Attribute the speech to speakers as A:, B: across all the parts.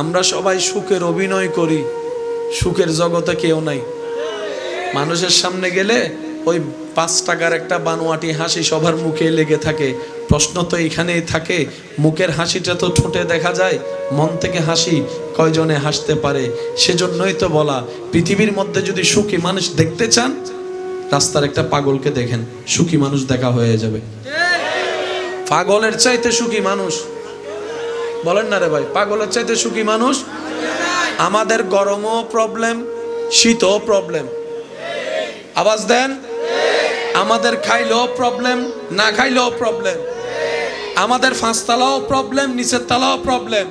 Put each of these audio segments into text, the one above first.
A: আমরা সবাই সুখের অভিনয় করি। সুখের জগতে কেউ নাই। মানুষের সামনে গেলে ওই পাঁচ টাকার একটা বানোয়াটি হাসি সবার মুখে লেগে থাকে। প্রশ্ন তো এখানেই থাকে, মুখের হাসিটা তো ঠোঁটে দেখা যায়, মন থেকে হাসি কয়জনে হাসতে পারে? সেজন্যই তো বলা, পৃথিবীর মধ্যে যদি সুখী মানুষ দেখতে চান, রাস্তার একটা পাগলকে দেখেন, সুখী মানুষ দেখা হয়ে যাবে। পাগলের চাইতে সুখী মানুষ বলেন না রে ভাই পাগলের চাইতে সুখী মানুষ? আমাদের গরমও প্রবলেম শীতও প্রবলেম আওয়াজ দেন? আমাদের খাইলেও প্রবলেম না খাইলেও প্রবলেম আমাদের পাঁচতলাও প্রবলেম নিচের তলাও প্রবলেম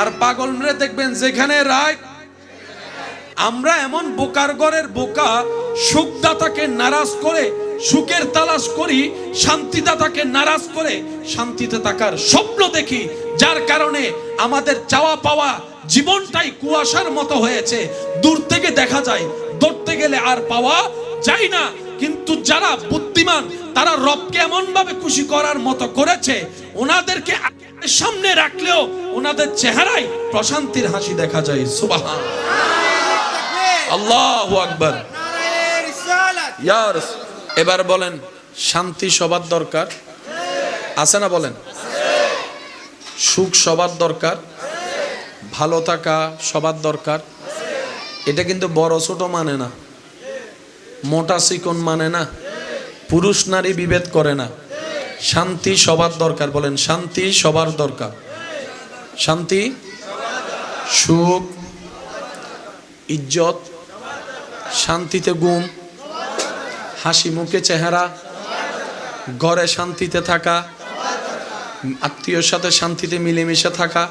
A: আর পাগল মেরে দেখবেন, যেখানে রায়, আমরা এমন বোকার ঘরের বোকা সুখদাতাকে নারাজ করে, সুখের তালাশ করি, শান্তিদাতাকে নারাজ করে, শান্তিতে থাকার স্বপ্ন দেখি, যার কারণে আমাদের চাওয়া পাওয়া জীবনটাই কুয়াশার মতো হয়েছে। দূর থেকে দেখা যায়, ধরতে গেলে আর পাওয়া যায় না। কিন্তু যারা বুদ্ধিমান, তারা রবকে এমন ভাবে খুশি করার মতো করেছে, ওনাদেরকে সামনে রাখলেও ওনাদের চেহারায় প্রশান্তির হাসি দেখা যায়। সুবাহান। আল্লাহ আকবর। ইয়ার এবার বলেন, শান্তি সবার দরকার? আছে না বলেন? সুখ সবার দরকার, ভালো থাকা সবার দরকার। এটা কিন্তু বড় ছোট মানে না। মোটা চিকন মানে না। পুরুষ নারী বিভেদ করে না। শান্তি সবার দরকার, বলেন, শান্তি সবার দরকার। শান্তি? সুখ, ইজ্জত, শান্তিতে ঘুম। হাসি মুখে চেহারা ঘরে শান্তিতে থাকা, আত্মীয়র সাথে শান্তিতে মিলেমিশে থাকা,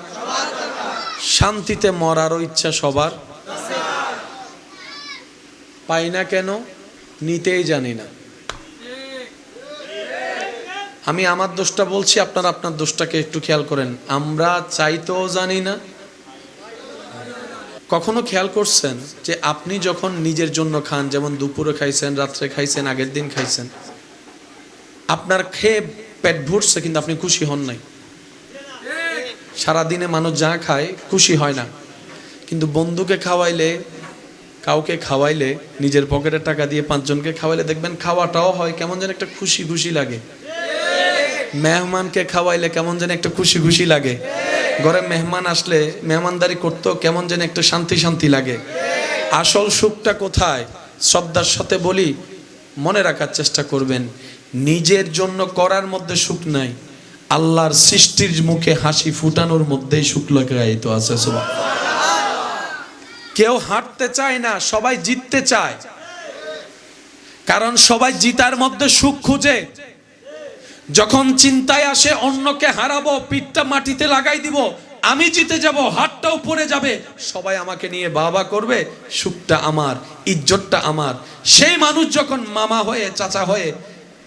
A: শান্তিতে মরারও ইচ্ছা সবার। পাই না কেন? নিতেই জানি না। আমি আমার দোষটা বলছি, আপনারা আপনার দোষটাকে একটু খেয়াল করেন। আমরা চাইতেও জানি না কখনো খেয়াল করছেন যে আপনি যখন নিজের জন্য খান, যেমন দুপুরে খাইছেন, রাত্রে খাইছেন, আগের দিন খাইছেন, আপনার খেয়ে পেট ভরছে কিন্তু আপনি খুশি হন নাই। সারাদিনে মানুষ যা খায়, খুশি হয় না। কিন্তু বন্ধুকে খাওয়াইলে, কাউকে খাওয়াইলে, নিজের পকেটের টাকা দিয়ে পাঁচজনকে খাওয়াইলে দেখবেন খাওয়াটাও হয়, কেমন যেন একটা খুশি খুশি লাগে। মেহমানকে খাওয়াইলে কেমন যেন একটা খুশি খুশি লাগে। ঘরে মেহমান আসলে মেহমানদারি করতো কেমন যেন একটা শান্তি শান্তি লাগে। আসল সুখটা কোথায়? শ্রদ্ধার সাথে বলি, মনে রাখার চেষ্টা করবেন, নিজের জন্য করার মধ্যে সুখ নাই। আল্লাহর সৃষ্টির মুখে হাসি ফুটানোর মধ্যেই সুখ লাগাইতো আছে সুবাহ কেউ হাঁটতে চায় না, সবাই জিততে চায়। কারণ সবাই জিতার মধ্যে সুখ খুঁজে। যখন চিন্তায় আসে অন্যকে হারাবো, পিঠটা মাটিতে লাগাই দিব, আমি জিতে যাব হাতটাও পড়ে যাবে, সবাই আমাকে নিয়ে বাবা করবে, সুখটা আমার, ইজ্জতটা আমার। সেই মানুষ যখন মামা হয়ে, চাচা হয়ে,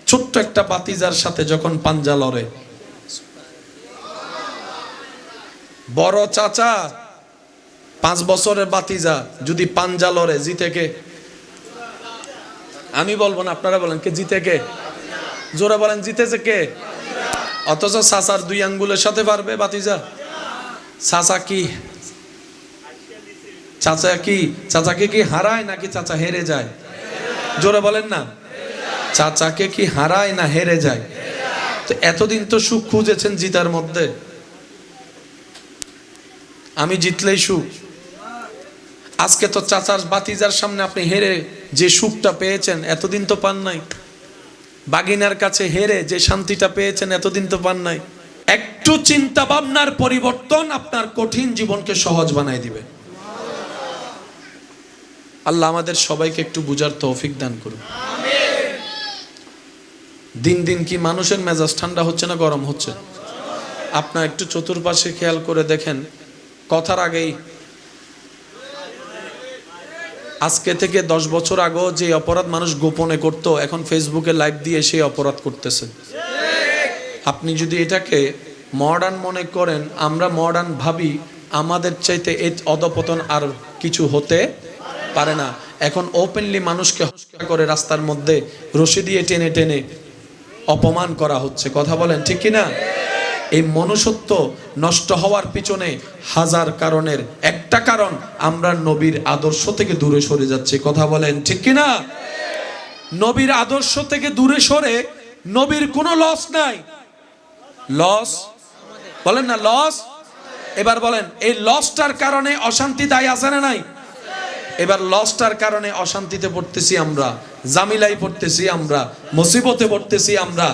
A: ছোট্ট একটা বাতিজার সাথে যখন পাঞ্জা লড়ে। বড় চাচা, পাঁচ বছরের বাতিজা, যদি পাঞ্জা লড়ে, জিতে কে? আমি বলব না, আপনারা বলেন, কে জিতে কে? জোরে বলেন, জিতেছে কে? অথচ সাসার দুই আঙ্গুলের সাথে পারবে বাতিজা। চাচা কি? চাচা কি? চাচাকে কি হারায় নাকি চাচা হেরে যায়? জোরে বলেন না। চাচাকে কি হারায় না হেরে যায়? তো এতদিন তো সুখ খুঁজেছেন জিতার মধ্যে। আমি জিতলেই সুখ। আজকে তো চাচার, বাতিজার সামনে আপনি হেরে যে সুখটা পেয়েছেন, এতদিন তো পান নাই। বাগিনার কাছে হেরে যে শান্তিটা পেয়েছেন, এতদিন তো পান নাই। একটু চিন্তা ভাবনার পরিবর্তন আপনার কঠিন জীবনকে সহজ বানাই দিবে। আল্লাহ আমাদের সবাইকে একটু বুঝার তৌফিক দান করুন। দিন দিন কি মানুষের মেজাজ ঠান্ডা হচ্ছে না গরম হচ্ছে? আপনার একটু চতুর্পাশে খেয়াল করে দেখেন, কথার আগেই আজকে থেকে দশ বছর আগেও যে অপরাধ মানুষ গোপনে করতো, এখন ফেসবুকে লাইভ দিয়ে সেই অপরাধ করতেছে। আপনি যদি এটাকে মডার্ন মনে করেন, আমরা মডার্ন ভাবি, আমাদের চাইতে এই অধপতন আর কিছু হতে পারে না। এখন ওপেনলি মানুষকে হত্যা করে রাস্তার মধ্যে রশি দিয়ে টেনে টেনে অপমান করা হচ্ছে। কথা বলেন ঠিক কিনা? না এই মনুষ্যত্ব নষ্ট হওয়ার পিছনে হাজার কারণের একটা কারণ আমরা নবীর আদর্শ থেকে দূরে সরে যাচ্ছি। কথা বলেন, ঠিক কি না নবীর আদর্শ থেকে দূরে সরে নবীর কোনো লস নাই। লস বলেন না লস এবার বলেন, এই লসটার কারণে অশান্তি দায় আছে না নাই? এবার লসটার কারণে অশান্তিতে পড়তেছি আমরা জামিলাই পড়তেছি আমরা, মুসিবতে পড়তেছি আমরা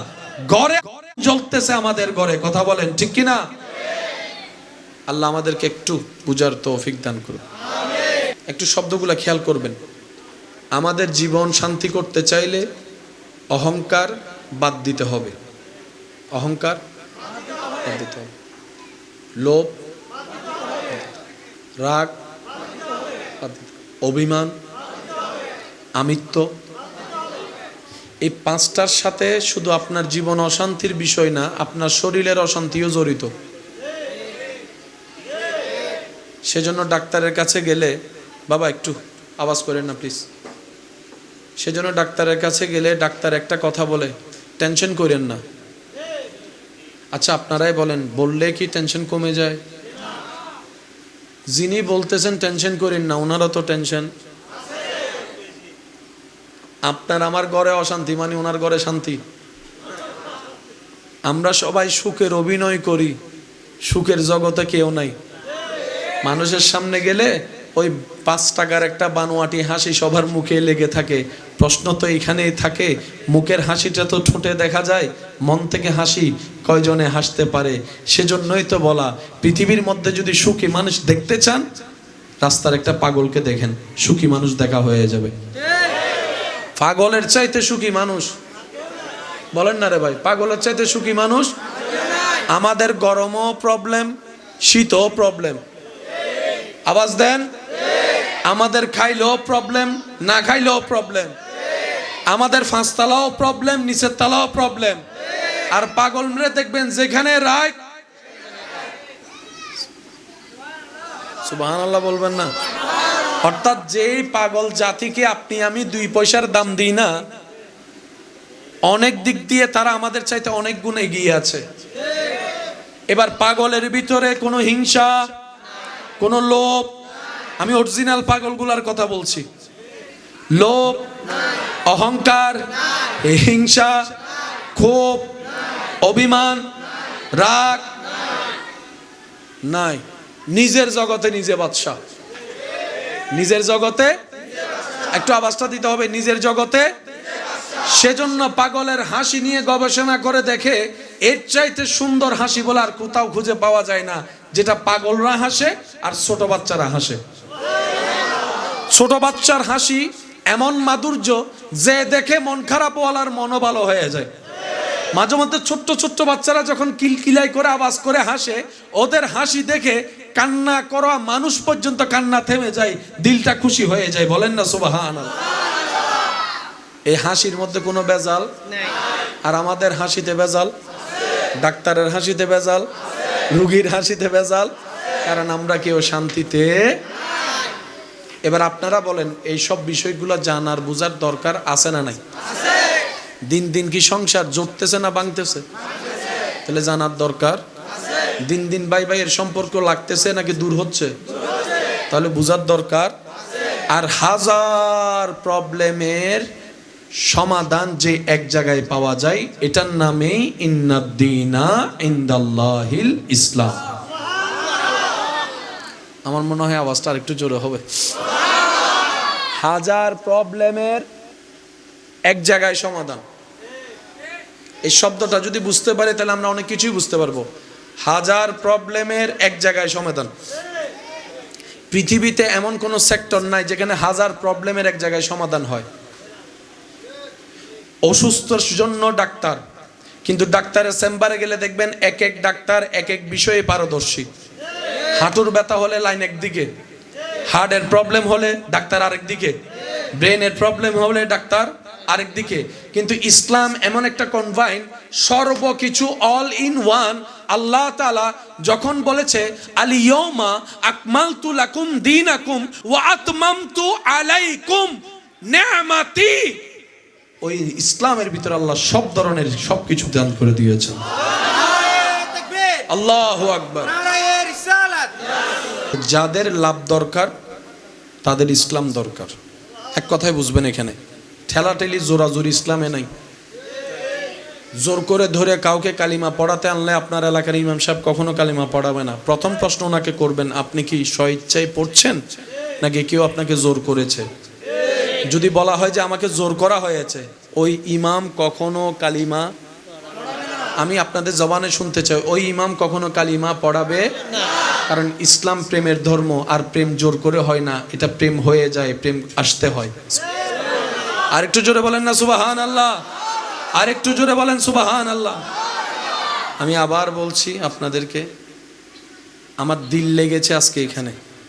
A: ঘরে জ্বলতেছে আমাদের ঘরে, কথা বলেন, ঠিক কি না আল্লাহ আমাদেরকে একটু বুঝার তৌফিক দান করুন। একটু শব্দগুলো খেয়াল করবেন। আমাদের জীবন শান্তি করতে চাইলে অহংকার বাদ দিতে হবে। অহংকার বাদ দিতে হবে। লোভ রাগ। অভিমান, আমিত্ব এই পাঁচটার সাথে শুধু আপনার জীবন অশান্তির বিষয় না, আপনার শরীরের অশান্তিও জড়িত। সেজন্য ডাক্তারের কাছে গেলে, বাবা একটু আওয়াজ করেন না প্লিজ। সেজন্য ডাক্তারের কাছে গেলে ডাক্তার একটা কথা বলে, টেনশন করেন না। আচ্ছা আপনারাই বলেন, বললে কি টেনশন কমে যায়? যিনি বলতেছেন, টেনশন করেন না, ওনারও তো টেনশন। আপনার আমার ঘরে অশান্তি মানে ওনার ঘরে শান্তি। আমরা সবাই সুখের অভিনয় করি, সুখের জগতে কেউ নাই। মানুষের সামনে গেলে ওই পাঁচ টাকার একটা বানোয়াটি হাসি সবার মুখে লেগে থাকে। প্রশ্ন তো এখানেই থাকে, মুখের হাসিটা তো ঠোঁটে দেখা যায়, মন থেকে হাসি কয়জনে হাসতে পারে? সেজন্যই তো বলা, পৃথিবীর মধ্যে যদি সুখী মানুষ দেখতে চান, রাস্তার একটা পাগলকে দেখেন, সুখী মানুষ দেখা হয়ে যাবে। পাগলের চাইতে সুখী মানুষ। বলেন না রে ভাই, পাগলের চাইতে সুখী মানুষ? আমাদের গরমও প্রবলেম শীতও প্রবলেম আওয়াজ দেন? আমাদের খাইলেও প্রবলেম না খাইলেও প্রবলেম আমাদের পাঁচতলাও প্রবলেম নিচের তলাও প্রবলেম আর পাগল মেরে দেখবেন, যেখানে রায় সুবাহান আল্লাহ বলবেন না। অর্থাৎ যেই পাগল জাতিকে আপনি আমি দুই পয়সার দাম দিই না, অনেক দিক দিয়ে তারা আমাদের চাইতে অনেক গুণ এগিয়ে আছে। এবার পাগলের ভিতরে কোনো হিংসা, কোনো লোভ, আমি অরিজিনাল পাগলগুলার কথা বলছি। লোভ, অহংকার, হিংসা, ক্ষোভ, অভিমান, রাগ, নাই। নিজের জগতে নিজে বাদশাহ। নিজের জগতে একটু আবাসটা দিতে হবে, নিজের জগতে। সেজন্য পাগলের হাসি নিয়ে গবেষণা করে দেখে এর চাইতে সুন্দর হাসি বলে আর কোথাও খুঁজে পাওয়া যায় না, যেটা পাগলরা হাসে আর ছোট বাচ্চারা হাসে। ছোট বাচ্চার হাসি এমন মাধুর্য যে দেখে মন খারাপ ওয়ালার মনও ভালো হয়ে যায়। মাঝে মধ্যে ছোট্ট ছোট্ট বাচ্চারা যখন কিলকিলাই করে আওয়াজ করে হাসে, ওদের হাসি দেখে কান্না করা মানুষ পর্যন্ত কান্না থেমে যায় দিলটা খুশি হয়ে যায় বলেন না সুবাহান এই হাসির মধ্যে কোনো বেজাল? আর আমাদের হাসিতে বেজাল? ডাক্তারের হাসিতে বেজাল? রুগীর হাসিতে বেজাল? কারণ আমরা কেউ শান্তিতে এবার আপনারা বলেন এই সব বিষয়গুলো জানার বোঝার দরকার আছে না নাই? দিন দিন কি সংসার জড়তেছে না ভাঙতেছে? তাহলে জানার দরকার দিন দিন ভাই ভাইয়ের সম্পর্ক লাগতেছে নাকি দূর হচ্ছে? তাহলে বোঝার দরকার। আর হাজার প্রবলেমের সমাধান যে এক জায়গায় পাওয়া যায়, এটার নামেই ইন্নাদ্দিনা ইন্দাল্লাহিল ইসলাম। আমার মনে হয় আওয়াজটা আরেকটু জোরে হবে। হাজার প্রবলেমের এক জায়গায় সমাধান। এই শব্দটা যদি বুঝতে পারি, তাহলে আমরা অনেক কিছুই বুঝতে পারব। হাজার প্রবলেমের এক জায়গায় সমাধান। পৃথিবীতে এমন কোনো সেক্টর নাই যেখানে হাজার প্রবলেমের এক জায়গায় সমাধান হয়। অসুস্থর জন্য ডাক্তার, কিন্তু ডাক্তারের চেম্বারে গেলে দেখবেন এক এক ডাক্তার এক এক বিষয়ে পারদর্শী। হাঁটুর ব্যথা হলে লাইন একদিকে, হার্টের প্রবলেম হলে ডাক্তার আরেক দিকে ব্রেনের প্রবলেম হলে ডাক্তার আরেক দিকে কিন্তু ইসলাম এমন একটা কনভাইন, সর্বকিছু অল ইন ওয়ান আল্লাহ তালা যখন বলেছে আলিয়মা আকমালতু লাকুম দীনাকুম ওয়া আতমামতু আলাইকুম নিয়ামাতি। ওই ইসলামের ভিতরে আল্লাহ সব ধরনের সব কিছু দান করে দিয়েছেন। আল্লাহ আকবার। যাদের লাভ দরকার, তাদের ইসলাম দরকার। এক কথায় বুঝবেন এখানে। ঠেলাঠেলি, জোরাজোর ইসলামে নাই। জোর করে ধরে কাউকে কালিমা পড়াতে আনলে আপনার এলাকার ইমাম সাহেব কখনো কালিমা পড়াবে না। প্রথম প্রশ্ন ওনাকে করবেন, আপনি কি স্বইচ্ছায় পড়ছেন? নাকি কেউ আপনাকে জোর করেছে? যদি বলা হয় যে আমাকে জোর করা হয়েছে, ওই ইমাম কখনো কালিমা আমি আপনাদের জবানে শুনতে চাই, ওই ইমাম কখনো কালিমা পড়াবে? কারণ ইসলাম প্রেমের ধর্ম, আর প্রেম জোর করে হয় না, এটা প্রেম হয়ে যায়, প্রেম আসতে হয়। আর একটু জোরে বলেন না সুবাহান আল্লাহ আর একটু জোরে বলেন সুবাহান আল্লাহ আমি আবার বলছি আপনাদেরকে, আমার দিল লেগেছে আজকে এখানে।